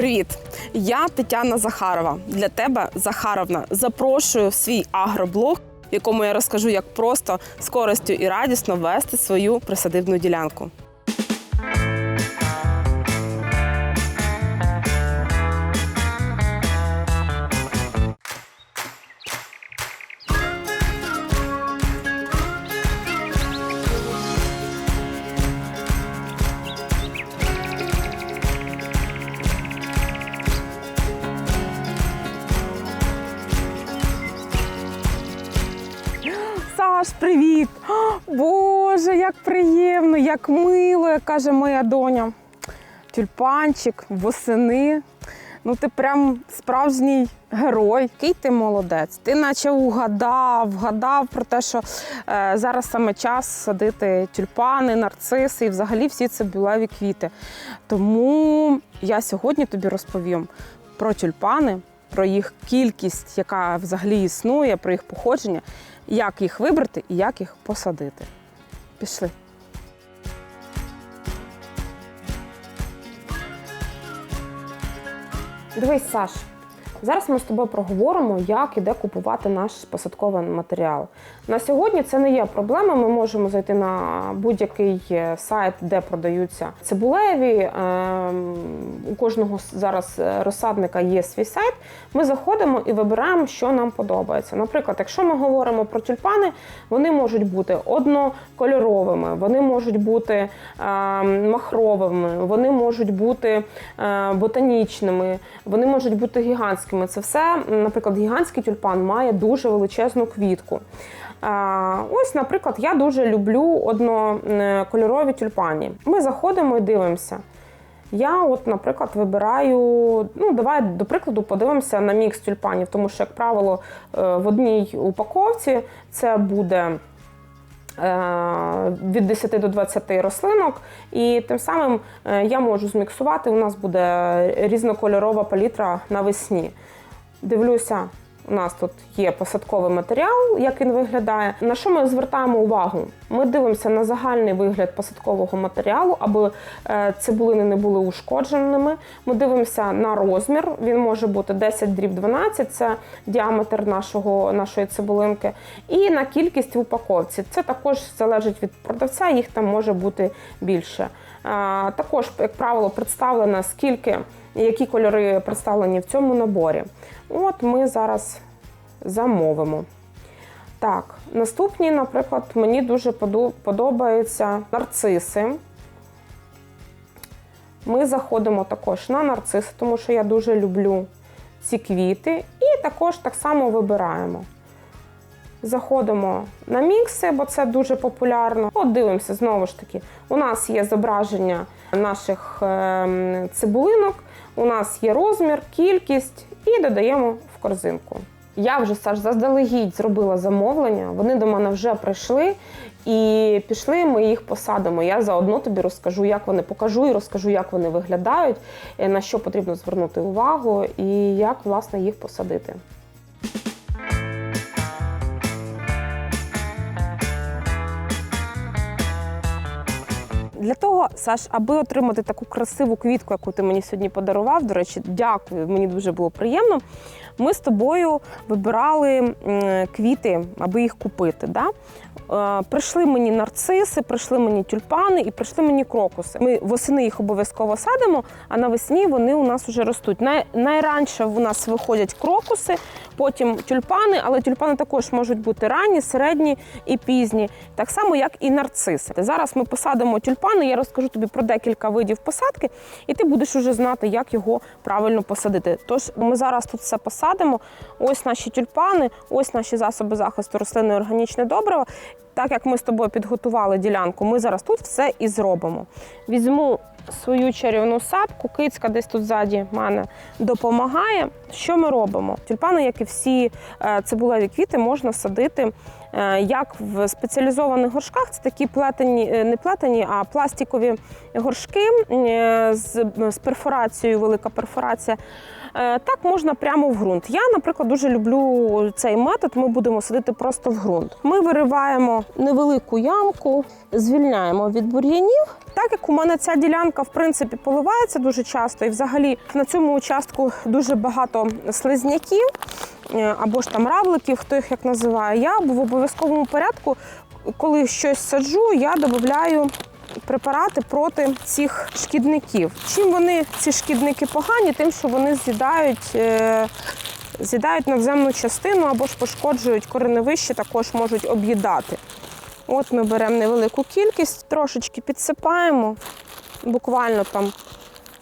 Привіт! Я Тетяна Захарова. Для тебе, Захаровна, запрошую в свій агроблог, в якому я розкажу, як просто з користю і радісно вести свою присадибну ділянку. Приємно, як мило, каже моя доня. Тюльпанчик, восени. Ну, ти прям справжній герой. Який ти молодець. Ти наче угадав, вгадав про те, що е, зараз саме час садити тюльпани, нарциси і взагалі всі цибулеві квіти. Тому я сьогодні тобі розповім про тюльпани, про їх кількість, яка взагалі існує, про їх походження, як їх вибрати і як їх посадити. Пішли. Дивись, Саш, зараз ми з тобою проговоримо, як і де купувати наш посадковий матеріал. На сьогодні це не є проблема. Ми можемо зайти на будь-який е, сайт, де продаються цибулеві. Ем, У кожного зараз е, розсадника є свій сайт. Ми заходимо і вибираємо, що нам подобається. Наприклад, якщо ми говоримо про тюльпани, вони можуть бути однокольоровими, вони можуть бути ем, махровими, вони можуть бути е, ботанічними, вони можуть бути гігантськими. Це все, наприклад, гігантський тюльпан має дуже величезну квітку. Ось, наприклад, я дуже люблю однокольорові тюльпані. Ми заходимо і дивимося. Я, от, наприклад, вибираю. Ну, давай до прикладу подивимося на мікс тюльпанів, тому що, як правило, е, в одній упаковці це буде від 10 до 20 рослинок, і тим самим е, я можу зміксувати. У нас буде різнокольорова палітра навесні. Дивлюся, у нас тут є посадковий матеріал, як він виглядає. На що ми звертаємо увагу? Ми дивимося на загальний вигляд посадкового матеріалу, аби е, цибулини не були ушкодженими. Ми дивимося на розмір. Він може бути 10 дріб 12, це діаметр нашого, нашої цибулинки. І на кількість в упаковці. Це також залежить від продавця, їх там може бути більше. Е, Також, як правило, представлено скільки, які кольори представлені в цьому наборі. От ми зараз замовимо. Так, наступні, наприклад, мені дуже подобаються нарциси. Ми заходимо також на нарциси, тому що я дуже люблю ці квіти. І також так само вибираємо. Заходимо на мікси, бо це дуже популярно. От дивимося знову ж таки. У нас є зображення наших ем, цибулинок, у нас є розмір, кількість і додаємо в корзинку. Я вже Саш заздалегідь зробила замовлення. Вони до мене вже прийшли і пішли. Ми їх посадимо. Я заодно тобі розкажу, як вони покажу і розкажу, як вони виглядають, е, на що потрібно звернути увагу і як власне їх посадити. Для того, Саш, аби отримати таку красиву квітку, яку ти мені сьогодні подарував, до речі, дякую, мені дуже було приємно. Ми з тобою вибирали квіти, аби їх купити. Да? Е, Прийшли мені нарциси, прийшли мені тюльпани і прийшли мені крокуси. Ми восени їх обов'язково садимо, а навесні вони у нас вже ростуть. Най, найранше у нас виходять крокуси, потім тюльпани, але тюльпани також можуть бути ранні, середні і пізні, так само як і нарциси. Зараз ми посадимо тюльпани. Я розкажу тобі про декілька видів посадки, і ти будеш уже знати, як його правильно посадити. Тож ми зараз тут все посадимо. Ось наші тюльпани, ось наші засоби захисту рослинної органічне добрива. Так як ми з тобою підготували ділянку, ми зараз тут все і зробимо. Візьму свою чарівну сапку, кицька десь тут ззаді мене допомагає. Що ми робимо? Тюльпани, як і всі е, цибулеві квіти, можна садити е, як в спеціалізованих горшках. Це такі плетені, е, не плетені, а пластикові горшки з перфорацією, велика перфорація. Е, Так можна прямо в ґрунт. Я, наприклад, дуже люблю цей метод. Ми будемо садити просто в ґрунт. Ми вириваємо невелику ямку, звільняємо від бур'янів Так як у мене ця ділянка в принципі поливається дуже часто, і взагалі на цьому участку дуже багато слизняків е, або ж там равликів, хто їх як називає, я в обов'язковому порядку, коли щось саджу, я додаю препарати проти цих шкідників. Чим вони ці шкідники погані, тим, що вони з'їдають. е, З'їдають надземну частину або ж пошкоджують кореневище, також можуть об'їдати. От ми беремо невелику кількість, трошечки підсипаємо, буквально там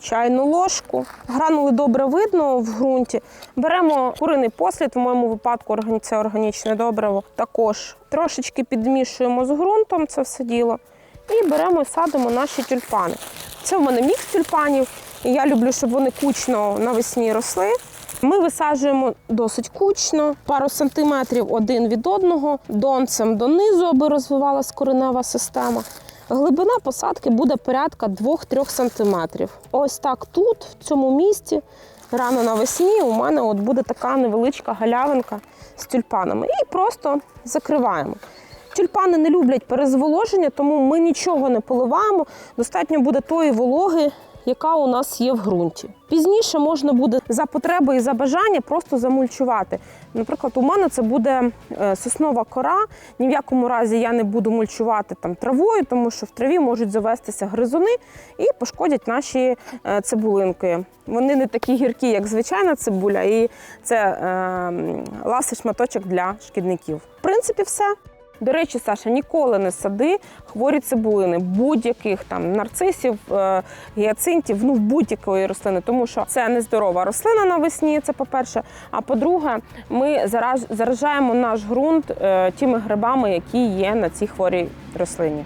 чайну ложку. Гранули добре видно в ґрунті. Беремо куриний послід, в моєму випадку це органічне добриво. Також трошечки підмішуємо з ґрунтом це все діло. І беремо і садимо наші тюльпани. Це в мене мікс тюльпанів. Я люблю, щоб вони кучно навесні росли. Ми висаджуємо досить кучно, пару сантиметрів один від одного, донцем донизу, аби розвивалась коренева система. Глибина посадки буде порядка 2-3 сантиметрів. Ось так тут, в цьому місці, рано навесні, у мене от буде така невеличка галявинка з тюльпанами. І просто закриваємо. Тюльпани не люблять перезволоження, тому ми нічого не поливаємо. Достатньо буде тої вологи, яка у нас є в ґрунті. Пізніше можна буде за потреби і за бажання просто замульчувати. Наприклад, у мене це буде е, соснова кора. Ні в якому разі я не буду мульчувати там травою, тому що в траві можуть завестися гризуни і пошкодять наші е, цибулинки. Вони не такі гіркі, як звичайна цибуля, і це е, ласий шматочок для шкідників. В принципі, все. До речі, Саша, ніколи не сади хворі цибулини, будь-яких там нарцисів, е, гіацинтів, ну будь-якої рослини, тому що це нездорова рослина навесні. Це по-перше. А по-друге, ми зараж- заражаємо наш ґрунт е, тими грибами, які є на цій хворій рослині.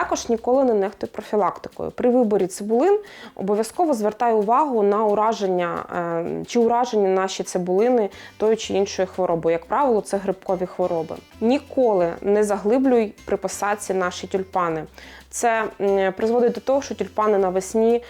Також ніколи не нехтуй профілактикою. При виборі цибулин обов'язково звертай увагу на ураження е, чи уражені наші цибулини тої чи іншої хвороби. Як правило, це грибкові хвороби. Ніколи не заглиблюй при посадці наші тюльпани. Це призводить до того, що тюльпани навесні е,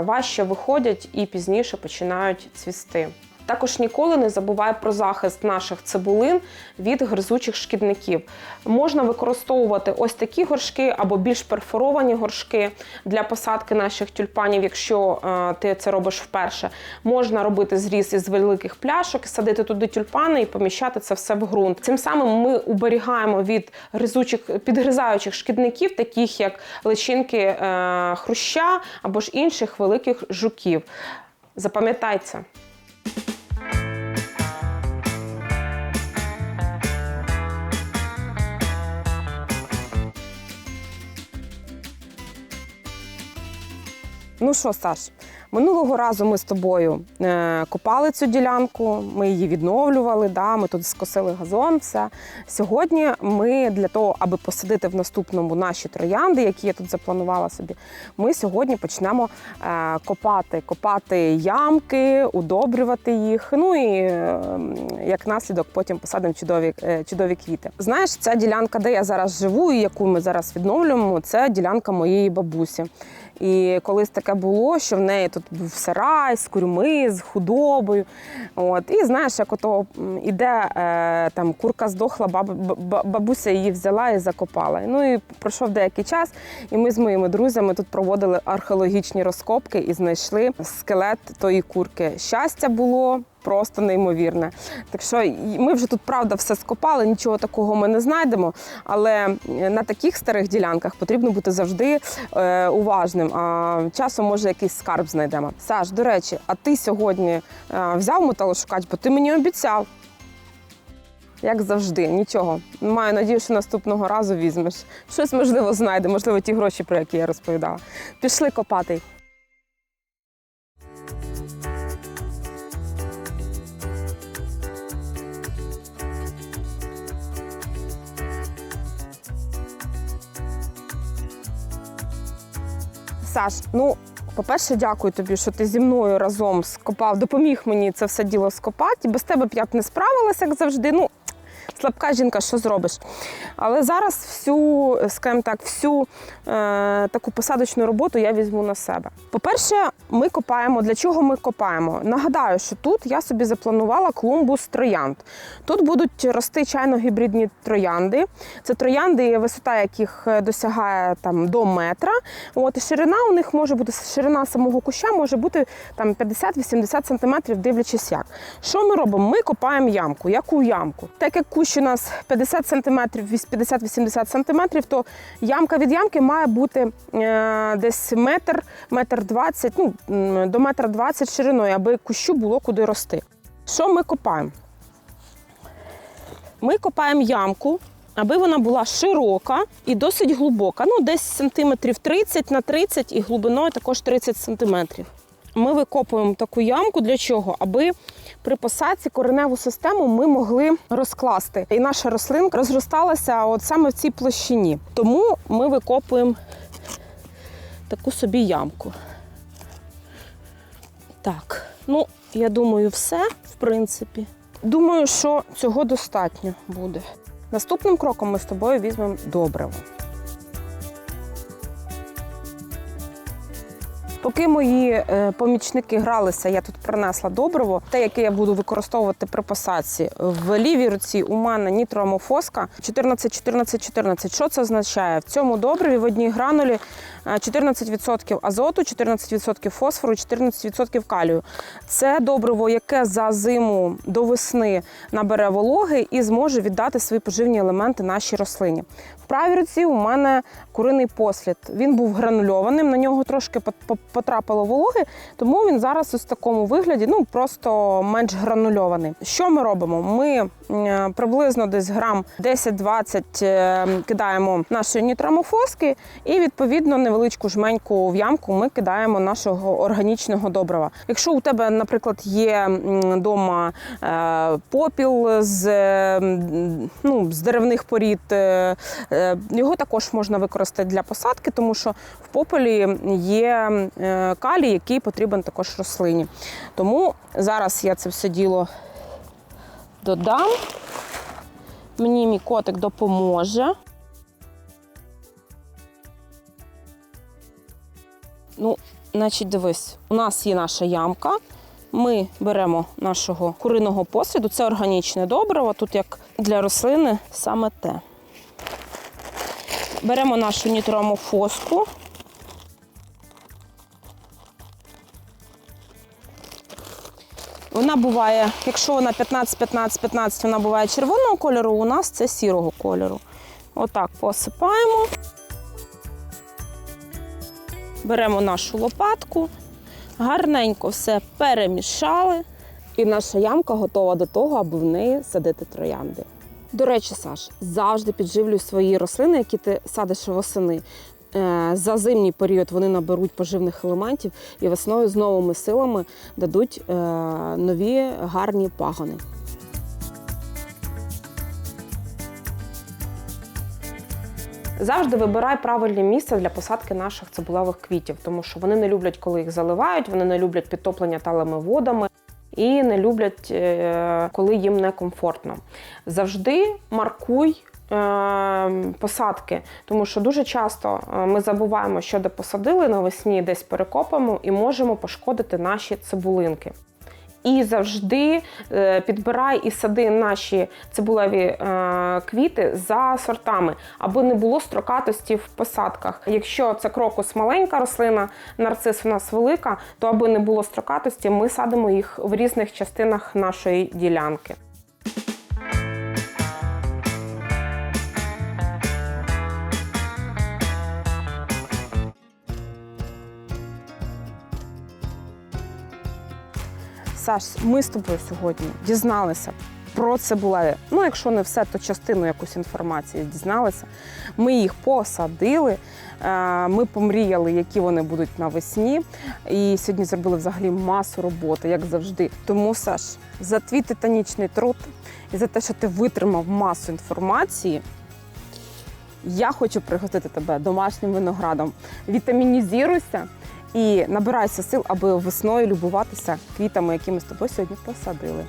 важче виходять і пізніше починають цвісти. Також ніколи не забувай про захист наших цибулин від гризучих шкідників. Можна використовувати ось такі горшки або більш перфоровані горшки для посадки наших тюльпанів, якщо е, ти це робиш вперше. Можна робити зріз із великих пляшок, садити туди тюльпани і поміщати це все в ґрунт. Цим самим ми уберігаємо від гризучих підгризаючих шкідників, таких як личинки е, хруща або ж інших великих жуків. Запам'ятай Ну що, Саш, минулого разу ми з тобою е, копали цю ділянку, ми її відновлювали, да, ми тут скосили газон. Все. Сьогодні ми для того, аби посадити в наступному наші троянди, які я тут запланувала собі, ми сьогодні почнемо е, копати, копати ямки, удобрювати їх. Ну і е, як наслідок потім посадимо чудові, чудові квіти. Знаєш, ця ділянка, де я зараз живу, і яку ми зараз відновлюємо, це ділянка моєї бабусі. І колись таке було, що в неї тут був сарай з курми, з худобою. От. І знаєш, як ото іде е, там курка здохла, баба, бабуся її взяла і закопала. Ну і пройшов деякий час, і ми з моїми друзями тут проводили археологічні розкопки і знайшли скелет тої курки. Щастя було. Просто неймовірне. Так що ми вже тут правда все скопали, нічого такого ми не знайдемо. Але на таких старих ділянках потрібно бути завжди е, уважним. А часом може якийсь скарб знайдемо. Саш, до речі, а ти сьогодні е, взяв металошукач, бо ти мені обіцяв. Як завжди, нічого. Маю надію, що наступного разу візьмеш. Щось можливо знайде, можливо, ті гроші, про які я розповідала. Пішли копати. Саш, ну, по-перше, дякую тобі, що ти зі мною разом скопав, допоміг мені це все діло скопати. Без тебе б я б не справилася, як завжди. Ну, слабка жінка, що зробиш? Але зараз всю, скажімо так, всю е, таку посадочну роботу я візьму на себе. По-перше, ми копаємо. Для чого ми копаємо? Нагадаю, що тут я собі запланувала клумбу з троянд. Тут будуть рости чайно-гібридні троянди. Це троянди, висота яких е, досягає там до метра. От і ширина у них може бути ширина самого куща може бути там 50-80 см, дивлячись як. Що ми робимо? Ми копаємо ямку. Яку ямку? Так як кущ у нас 50 см, 50-80 см, то ямка від ямки має бути е, десь метр, метр 20, ну, до метра 20 шириною, аби кущу було куди рости. Що ми копаємо? Ми копаємо ямку, аби вона була широка і досить глибока. Ну, десь сантиметрів 30 на 30 і глибиною також 30 сантиметрів. Ми викопуємо таку ямку для чого? Аби при посадці кореневу систему ми могли розкласти. І наша рослинка розросталася от саме в цій площині. Тому ми викопуємо таку собі ямку. Так, ну, я думаю, все, в принципі. Думаю, що цього достатньо буде. Наступним кроком ми з тобою візьмемо добриво. Поки мої е, помічники гралися, я тут принесла добриво, те, яке я буду використовувати при посадці. В лівій руці у мене нітроамофоска 14 14 14 Що це означає? В цьому добриві в одній гранулі е, 14% азоту, 14% фосфору, 14% калію. Це добриво, яке за зиму до весни набере вологи і зможе віддати свої поживні елементи нашій рослині. В правій руці у мене куриний послід. Він був гранульованим, на нього трошки по- потрапило вологи, тому він зараз ось в такому вигляді, ну просто менш гранульований. Що ми робимо? Ми е, приблизно десь грам 10-20 е, кидаємо нашої нітрамофоски, і відповідно невеличку жменьку в ямку ми кидаємо нашого органічного добрива. Якщо у тебе, наприклад, є вдома попіл з, е, ну, з деревних порід, е, е, його також можна використати для посадки, тому що в попелі є е, калій, який потрібен також рослині. Тому зараз я це все діло додам. Мені мій котик допоможе. Ну, значить, дивись, у нас є наша ямка. Ми беремо нашого куриного посліду. Це органічне добриво. Тут як для рослини саме те. Беремо нашу нітроамофоску. Вона буває, якщо вона 15, 15, 15, вона буває червоного кольору, у нас це сірого кольору. Отак посипаємо. Беремо нашу лопатку, гарненько все перемішали. І наша ямка готова до того, аби в неї садити троянди. До речі, Саш, завжди підживлюй свої рослини, які ти садиш восени. Е, За зимній період вони наберуть поживних елементів і весною з новими силами дадуть е, нові гарні пагони. Завжди вибирай правильне місце для посадки наших цибулевих квітів, тому що вони не люблять, коли їх заливають, вони не люблять підтоплення талими водами і не люблять, е, коли їм некомфортно. Завжди маркуй. Е, Посадки, тому що дуже часто е, ми забуваємо, що де посадили навесні, десь перекопаємо і можемо пошкодити наші цибулинки. І завжди е, підбирай і сади наші цибулеві е, квіти за сортами, аби не було строкатості в посадках. Якщо це крокус маленька рослина, нарцис у нас велика, то аби не було строкатості, ми садимо їх в різних частинах нашої ділянки. Саш, ми з тобою сьогодні дізналися про цибулеві. Ну, якщо не все, то частину якусь інформації дізналися. Ми їх посадили, е, ми помріяли, які вони будуть навесні. І сьогодні зробили взагалі масу роботи, як завжди. Тому, Саш, за твій титанічний труд і за те, що ти витримав масу інформації. Я хочу пригостити тебе домашнім виноградом. Вітамінізіруйся і набирайся сил, аби весною любуватися квітами, які ми з тобою сьогодні посадили.